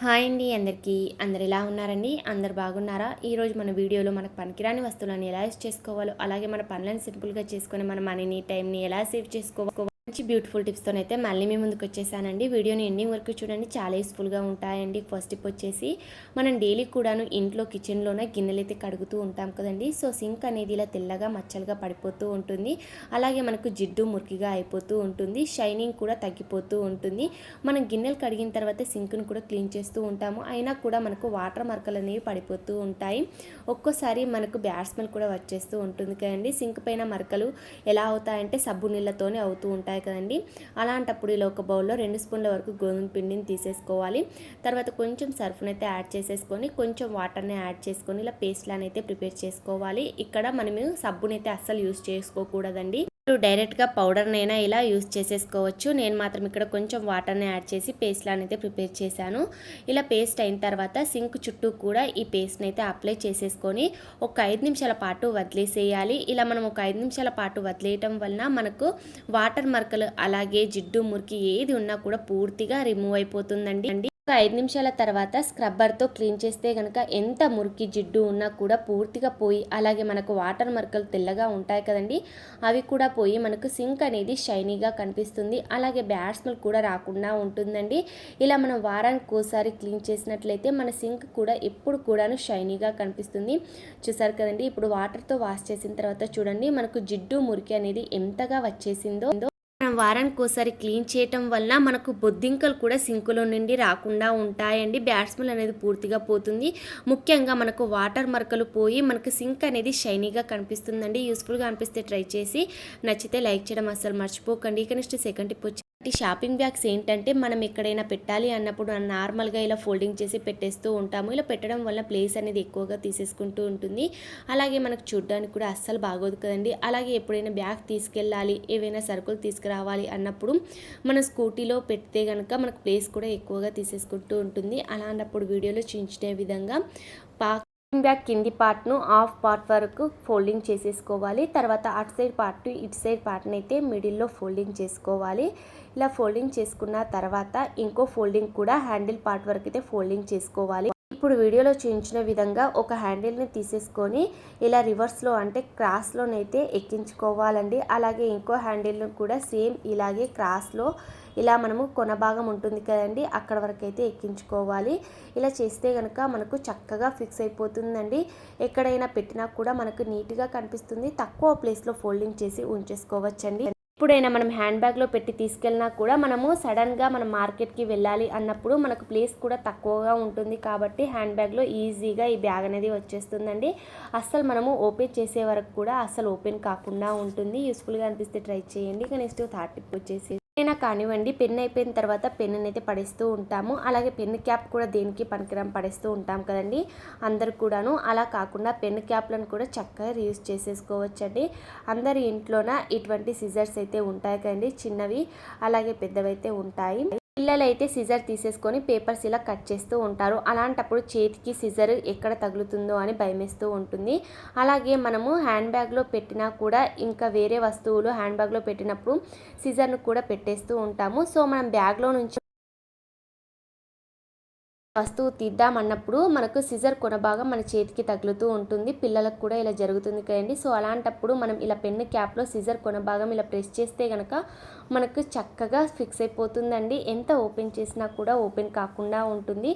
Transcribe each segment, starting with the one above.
Hi అండి అందరికీ. అందరు ఎలా ఉన్నారండి? అందరు బాగున్నారా? ఈరోజు మన వీడియోలో మనకు పనికిరాని వస్తువులను ఎలా యూస్ చేసుకోవాలో అలాగే మన పనులను సింపుల్గా చేసుకొని మన మనీని టైంని ఎలా సేవ్ చేసుకోవాలో మంచి బ్యూటిఫుల్ టిప్స్తో అయితే మళ్ళీ మీ ముందుకు వచ్చేసానండి. వీడియోని ఎండింగ్ వరకు చూడండి. చాలా యూస్ఫుల్గా ఉంటాయండి. ఫస్ట్ టిప్ వచ్చేసి మనం డైలీ కూడాను ఇంట్లో కిచెన్లోనే గిన్నెలు అయితే కడుగుతూ ఉంటాం కదండి. సో సింక్ అనేది ఇలా తెల్లగా మచ్చలుగా పడిపోతూ ఉంటుంది. అలాగే మనకు జిడ్డు మురికిగా అయిపోతూ ఉంటుంది. షైనింగ్ కూడా తగ్గిపోతూ ఉంటుంది. మనం గిన్నెలు కడిగిన తర్వాత సింక్ను కూడా క్లీన్ చేస్తూ ఉంటాము. అయినా కూడా మనకు వాటర్ మరకలు అనేవి పడిపోతూ ఉంటాయి. ఒక్కోసారి మనకు బ్యాడ్ స్మెల్ కూడా వచ్చేస్తూ ఉంటుంది కదండి. సింక్ పైన మరకలు ఎలా అవుతాయంటే సబ్బు నీళ్ళతోనే అవుతూ ఉంటాయి కదండి. అలాంటప్పుడు ఇలా ఒక బౌల్లో రెండు స్పూన్ల వరకు గోధుమ పిండిని తీసేసుకోవాలి. తర్వాత కొంచెం సర్ఫ్ని అయితే యాడ్ చేసేసుకొని కొంచెం వాటర్ని యాడ్ చేసుకొని ఇలా పేస్ట్లాని అయితే ప్రిపేర్ చేసుకోవాలి. ఇక్కడ మనము సబ్బునైతే అస్సలు యూస్ చేసుకోకూడదండి. టు డైరెక్ట్గా పౌడర్నైనా ఇలా యూస్ చేసేసుకోవచ్చు. నేను మాత్రం ఇక్కడ కొంచెం వాటర్ని యాడ్ చేసి పేస్ట్లా అయితే ప్రిపేర్ చేశాను. ఇలా పేస్ట్ అయిన తర్వాత సింక్ చుట్టూ కూడా ఈ పేస్ట్ని అయితే అప్లై చేసేసుకొని ఒక ఐదు నిమిషాల పాటు వదిలేసేయాలి. ఇలా మనం ఒక ఐదు నిమిషాల పాటు వదిలేయటం వలన మనకు వాటర్ మరకలు అలాగే జిడ్డు మురికి ఏది ఉన్నా కూడా పూర్తిగా రిమూవ్ అయిపోతుందండి. ఒక ఐదు నిమిషాల తర్వాత స్క్రబ్బర్తో క్లీన్ చేస్తే కనుక ఎంత మురికి జిడ్డు ఉన్నా కూడా పూర్తిగా పోయి అలాగే మనకు వాటర్ మరకలు తెల్లగా ఉంటాయి కదండి అవి కూడా పోయి మనకు సింక్ అనేది షైనీగా కనిపిస్తుంది. అలాగే బ్యాడ్ స్మెల్ కూడా రాకుండా ఉంటుందండి. ఇలా మనం వారానికి ఒకసారి క్లీన్ చేసినట్లయితే మన సింక్ కూడా ఎప్పుడు కూడాను షైనీగా కనిపిస్తుంది. చూసారు కదండి ఇప్పుడు వాటర్తో వాష్ చేసిన తర్వాత చూడండి మనకు జిడ్డు మురికి అనేది ఎంతగా వచ్చేసిందో. మనం వారానికి ఒకసారి క్లీన్ చేయటం వల్ల మనకు బొద్దింకలు కూడా సింకులో నుండి రాకుండా ఉంటాయండి. బ్యాట్స్మెల్ అనేది పూర్తిగా పోతుంది. ముఖ్యంగా మనకు వాటర్ మరకలు పోయి మనకు సింక్ అనేది షైనీగా కనిపిస్తుందండి. యూస్ఫుల్గా అనిపిస్తే ట్రై చేసి నచ్చితే లైక్ చేయడం అసలు మర్చిపోకండి. ఇక నెక్స్ట్ సెకండ్ టిప్ వచ్చి ఈ షాపింగ్ బ్యాగ్స్ ఏంటంటే మనం ఎక్కడైనా పెట్టాలి అన్నప్పుడు నార్మల్గా ఇలా ఫోల్డింగ్ చేసి పెట్టేస్తూ ఉంటాము. ఇలా పెట్టడం వల్ల ప్లేస్ అనేది ఎక్కువగా తీసేసుకుంటూ ఉంటుంది. అలాగే మనకు చూడడానికి కూడా అస్సలు బాగోదు కదండి. అలాగే ఎప్పుడైనా బ్యాగ్ తీసుకెళ్ళాలి ఏవైనా సరుకులు తీసుకురావాలి అన్నప్పుడు మన స్కూటీలో పెడితే కనుక మనకు ప్లేస్ కూడా ఎక్కువగా తీసేసుకుంటూ ఉంటుంది. అలాంటప్పుడు వీడియోలో చూపించిన విధంగా పా బ్యాక్ కింది పార్ట్ను హాఫ్ పార్ట్ వరకు ఫోల్డింగ్ చేసేసుకోవాలి. తర్వాత అటు సైడ్ పార్ట్ ఇటు సైడ్ పార్ట్ని అయితే మిడిల్లో ఫోల్డింగ్ చేసుకోవాలి. ఇలా ఫోల్డింగ్ చేసుకున్న తర్వాత ఇంకో ఫోల్డింగ్ కూడా హ్యాండిల్ పార్ట్ వరకు అయితే ఫోల్డింగ్ చేసుకోవాలి. ఇప్పుడు వీడియోలో చూపించిన విధంగా ఒక హ్యాండిల్ని తీసేసుకొని ఇలా రివర్స్లో అంటే క్రాస్లోనైతే ఎక్కించుకోవాలండి. అలాగే ఇంకో హ్యాండిల్ను కూడా సేమ్ ఇలాగే క్రాస్లో ఇలా మనము కొన భాగం ఉంటుంది కదండి అక్కడ వరకు అయితే ఎక్కించుకోవాలి. ఇలా చేస్తే కనుక మనకు చక్కగా ఫిక్స్ అయిపోతుందండి. ఎక్కడైనా పెట్టినా కూడా మనకు నీట్గా కనిపిస్తుంది. తక్కువ ప్లేస్లో ఫోల్డింగ్ చేసి ఉంచేసుకోవచ్చండి. ఎప్పుడైనా మనం హ్యాండ్ బ్యాగ్లో పెట్టి తీసుకెళ్ళినా కూడా మనము సడన్గా మనం మార్కెట్కి వెళ్ళాలి అన్నప్పుడు మనకు ప్లేస్ కూడా తక్కువగా ఉంటుంది కాబట్టి హ్యాండ్ బ్యాగ్లో ఈజీగా ఈ బ్యాగ్ అనేది వచ్చేస్తుందండి. అస్సలు మనము ఓపెన్ చేసే వరకు కూడా అస్సలు ఓపెన్ కాకుండా ఉంటుంది. యూస్ఫుల్గా అనిపిస్తే ట్రై చేయండి. ఇక నెక్స్ట్ థర్డ్ టిప్ వచ్చేసి అయినా కానివ్వండి పెన్ అయిపోయిన తర్వాత పెన్ అయితే పడేస్తూ ఉంటాము. అలాగే పెన్ క్యాప్ కూడా దేనికి పనికిరం పడేస్తూ ఉంటాం కదండి. అందరు కూడాను అలా కాకుండా పెన్ క్యాప్లను కూడా చక్కగా రీయూజ్ చేసేసుకోవచ్చండి. అందరి ఇంట్లోన ఇటువంటి సిజర్స్ అయితే ఉంటాయి కదండి. చిన్నవి అలాగే పెద్దవైతే ఉంటాయి. పిల్లలు అయితే సిజర్ తీసేసుకొని పేపర్స్ ఇలా కట్ చేస్తూ ఉంటారు. అలాంటప్పుడు చేతికి సిజర్ ఎక్కడ తగులుతుందో అని భయమేస్తూ ఉంటుంది. అలాగే మనము హ్యాండ్ బ్యాగ్లో పెట్టినా కూడా ఇంకా వేరే వస్తువులు హ్యాండ్ బ్యాగ్లో పెట్టినప్పుడు సిజర్ను కూడా పెట్టేస్తూ ఉంటాము. సో మనం బ్యాగ్లో నుంచి వస్తువు తీద్దామన్నప్పుడు మనకు సిజర్ కొన భాగం మన చేతికి తగులుతూ ఉంటుంది. పిల్లలకు కూడా ఇలా జరుగుతుంది కదండి. సో అలాంటప్పుడు మనం ఇలా పెన్ను క్యాప్లో సిజర్ కొన భాగం ఇలా ప్రెస్ చేస్తే కనుక మనకు చక్కగా ఫిక్స్ అయిపోతుందండి. ఎంత ఓపెన్ చేసినా కూడా ఓపెన్ కాకుండా ఉంటుంది.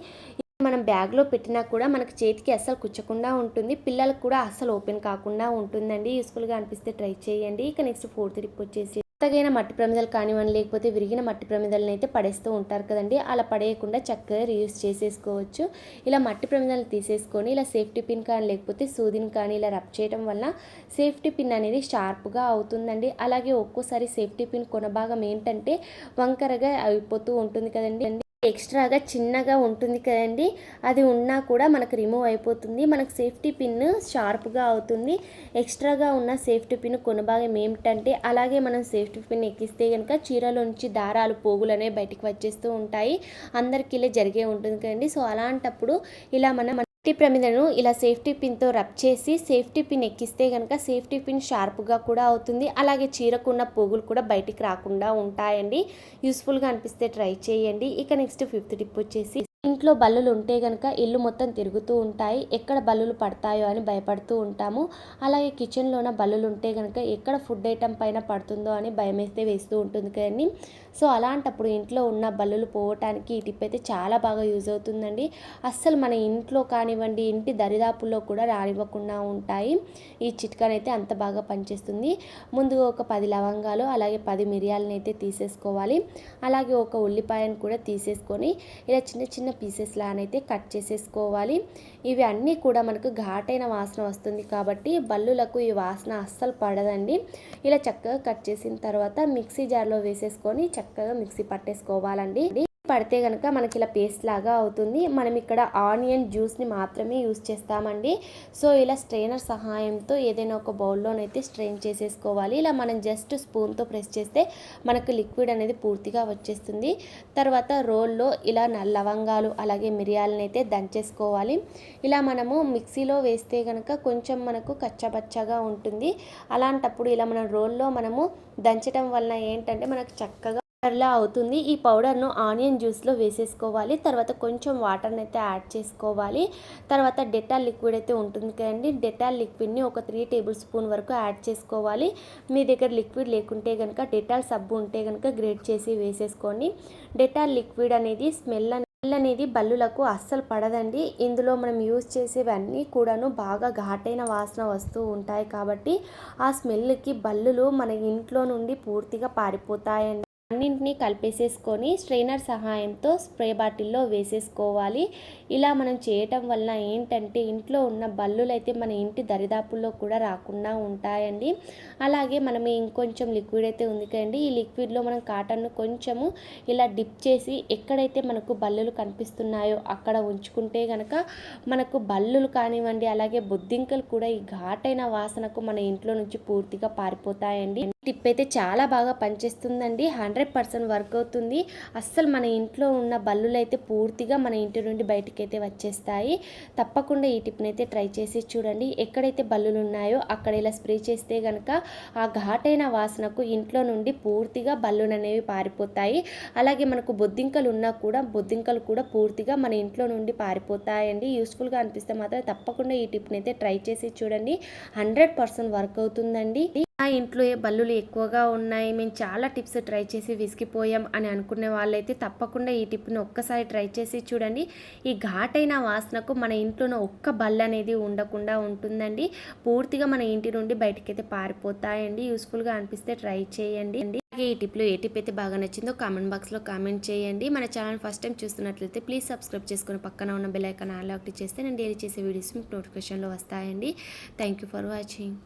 మనం బ్యాగ్లో పెట్టినా కూడా మనకు చేతికి అస్సలు కుచ్చకుండా ఉంటుంది. పిల్లలకు కూడా అస్సలు ఓపెన్ కాకుండా ఉంటుందండి. యూస్ఫుల్గా అనిపిస్తే ట్రై చేయండి. ఇక నెక్స్ట్ ఫోర్త్ టిప్ వచ్చేసి కొత్తగైన మట్టి ప్రమిదలు కానివ్వండి లేకపోతే విరిగిన మట్టి ప్రమిదలను అయితే పడేస్తూ ఉంటారు కదండి. అలా పడేయకుండా చక్కగా రీయూస్ చేసేసుకోవచ్చు. ఇలా మట్టి ప్రమిదలను తీసేసుకొని ఇలా సేఫ్టీ పిన్ కానీ లేకపోతే సూదిని కానీ ఇలా రబ్ చేయడం వల్ల సేఫ్టీ పిన్ అనేది షార్ప్గా అవుతుందండి. అలాగే ఒక్కోసారి సేఫ్టీ పిన్ కొన భాగం ఏంటంటే వంకరగా అయిపోతూ ఉంటుంది కదండి. ఎక్స్ట్రాగా చిన్నగా ఉంటుంది కదండి. అది ఉన్నా కూడా మనకు రిమూవ్ అయిపోతుంది. మనకు సేఫ్టీ పిన్ షార్ప్గా అవుతుంది. ఎక్స్ట్రాగా ఉన్న సేఫ్టీ పిన్ కొనభాగం ఏమిటంటే అలాగే మనం సేఫ్టీ పిన్ ఎక్కిస్తే కనుక చీరలోంచి దారాలు పోగులు అనేవి బయటికి వచ్చేస్తూ ఉంటాయి. అందరికీ ఇలా జరిగే ఉంటుంది కదండి. సో అలాంటప్పుడు ఇలా మనం సేఫ్టీ ప్రమిదను ఇలా సేఫ్టీ పిన్తో రబ్ చేసి సేఫ్టీ పిన్ ఎక్కిస్తే కనుక సేఫ్టీ పిన్ షార్ప్గా కూడా అవుతుంది. అలాగే చీరకున్న పోగులు కూడా బయటికి రాకుండా ఉంటాయండి. యూస్ఫుల్గా అనిపిస్తే ట్రై చేయండి. ఇక నెక్స్ట్ ఫిఫ్త్ టిప్ వచ్చేసి ఇంట్లో బల్లులు ఉంటే కనుక ఇల్లు మొత్తం తిరుగుతూ ఉంటాయి. ఎక్కడ బల్లులు పడతాయో అని భయపడుతూ ఉంటాము. అలాగే కిచెన్లోన బల్లులు ఉంటే కనుక ఎక్కడ ఫుడ్ ఐటమ్ పైన పడుతుందో అని భయం వేస్తే వేస్తూ ఉంటుంది కానీ సో అలాంటప్పుడు ఇంట్లో ఉన్న బల్లులు పోవటానికి ఈ టిప్ అయితే చాలా బాగా యూజ్ అవుతుందండి. అస్సలు మన ఇంట్లో కానివ్వండి ఇంటి దరిదాపుల్లో కూడా రానివ్వకుండా ఉంటాయి. ఈ చిట్కానైతే అంత బాగా పనిచేస్తుంది. ముందుగా ఒక పది లవంగాలు అలాగే పది మిరియాలను అయితే తీసేసుకోవాలి. అలాగే ఒక ఉల్లిపాయను కూడా తీసేసుకొని ఇలా చిన్న చిన్న పీసెస్ లానైతే కట్ చేసేసుకోవాలి. ఇవి అన్నీ కూడా మనకు ఘాటైన వాసన వస్తుంది కాబట్టి బల్లులకు ఈ వాసన అస్సలు పడదండి. ఇలా చక్కగా కట్ చేసిన తర్వాత మిక్సీ జార్లో వేసేసుకొని చక్కగా మిక్సీ పట్టేసుకోవాలండి. పడితే కనుక మనకి ఇలా పేస్ట్ లాగా అవుతుంది. మనం ఇక్కడ ఆనియన్ జ్యూస్ని మాత్రమే యూస్ చేస్తామండి. సో ఇలా స్ట్రెయినర్ సహాయంతో ఏదైనా ఒక బౌల్లోనైతే స్ట్రెయిన్ చేసేసుకోవాలి. ఇలా మనం జస్ట్ స్పూన్తో ప్రెస్ చేస్తే మనకు లిక్విడ్ అనేది పూర్తిగా వచ్చేస్తుంది. తర్వాత రోల్లో ఇలా లవంగాలు అలాగే మిరియాలను అయితే దంచేసుకోవాలి. ఇలా మనము మిక్సీలో వేస్తే కనుక కొంచెం మనకు కచ్చబచ్చగా ఉంటుంది. అలాంటప్పుడు ఇలా మనం రోల్లో మనము దంచడం వలన ఏంటంటే మనకు చక్కగా లా అవుతుంది. ఈ పౌడర్ను ఆనియన్ జ్యూస్లో వేసేసుకోవాలి. తర్వాత కొంచెం వాటర్ని అయితే యాడ్ చేసుకోవాలి. తర్వాత డెటాల్ లిక్విడ్ అయితే ఉంటుంది కదండి. డెటాల్ లిక్విడ్ని ఒక త్రీ టేబుల్ స్పూన్ వరకు యాడ్ చేసుకోవాలి. మీ దగ్గర లిక్విడ్ లేకుంటే కనుక డెటాల్ సబ్బు ఉంటే కనుక గ్రేట్ చేసి వేసేసుకోండి. డెటాల్ లిక్విడ్ అనేది స్మెల్ స్మెల్ అనేది బల్లులకు అస్సలు పడదండి. ఇందులో మనం యూజ్ చేసేవన్నీ కూడాను బాగా ఘాటైన వాసన వస్తూ ఉంటాయి కాబట్టి ఆ స్మెల్కి బల్లులు మన ఇంట్లో నుండి పూర్తిగా పారిపోతాయండి. అన్నింటినీ కలిపేసేసుకొని స్ట్రైనర్ సహాయంతో స్ప్రే బాటిల్లో వేసేసుకోవాలి. ఇలా మనం చేయటం వల్ల ఏంటంటే ఇంట్లో ఉన్న బల్లులు అయితే మన ఇంటి దరిదాపుల్లో కూడా రాకుండా ఉంటాయండి. అలాగే మనం ఇంకొంచెం లిక్విడ్ అయితే ఉంది కదండి. ఈ లిక్విడ్లో మనం కాటన్ను కొంచెము ఇలా డిప్ చేసి ఎక్కడైతే మనకు బల్లులు కనిపిస్తున్నాయో అక్కడ ఉంచుకుంటే కనుక మనకు బల్లులు కానివ్వండి అలాగే బొద్దింకలు కూడా ఈ ఘాటైన వాసనకు మన ఇంట్లో నుంచి పూర్తిగా పారిపోతాయండి. టిప్ అయితే చాలా బాగా పనిచేస్తుందండి. హండ్రెడ్ పర్సెంట్ వర్క్ అవుతుంది. అస్సలు మన ఇంట్లో ఉన్న బల్లులు అయితే పూర్తిగా మన ఇంటి నుండి బయటికి అయితే వచ్చేస్తాయి. తప్పకుండా ఈ టిప్ని అయితే ట్రై చేసి చూడండి. ఎక్కడైతే బల్లులు ఉన్నాయో అక్కడ ఇలా స్ప్రే చేస్తే కనుక ఆ ఘాటైన వాసనకు ఇంట్లో నుండి పూర్తిగా బల్లులు అనేవి పారిపోతాయి. అలాగే మనకు బొద్దింకలు ఉన్నా కూడా బొద్దింకలు కూడా పూర్తిగా మన ఇంట్లో నుండి పారిపోతాయండి. యూస్ఫుల్గా అనిపిస్తే మాత్రం తప్పకుండా ఈ టిప్ని అయితే ట్రై చేసి చూడండి. హండ్రెడ్ పర్సెంట్ వర్క్ అవుతుందండి. మా ఇంట్లో ఏ బల్లులు ఎక్కువగా ఉన్నాయి? మేము చాలా టిప్స్ ట్రై చేసి విసిగిపోయాం అని అనుకునే వాళ్ళైతే తప్పకుండా ఈ టిప్ని ఒక్కసారి ట్రై చేసి చూడండి. ఈ ఘాటైన వాసనకు మన ఇంట్లోనే ఒక్క బల్లు అనేది ఉండకుండా ఉంటుందండి. పూర్తిగా మన ఇంటి నుండి బయటకైతే పారిపోతాయండి. యూస్ఫుల్గా అనిపిస్తే ట్రై చేయండి. అలాగే ఈ టిప్లో ఏ టిప్ అయితే బాగా నచ్చిందో కామెంట్ బాక్స్లో కామెంట్ చేయండి. మన ఛానల్ ఫస్ట్ టైం చూస్తున్నట్లయితే ప్లీజ్ సబ్స్క్రైబ్ చేసుకుని పక్కన ఉన్న బెల్ ఐకాన్ ఆల్ చేస్తే నేను డైలీ చేసే వీడియోస్ మీకు నోటిఫికేషన్లో వస్తాయండి. Thank you for watching.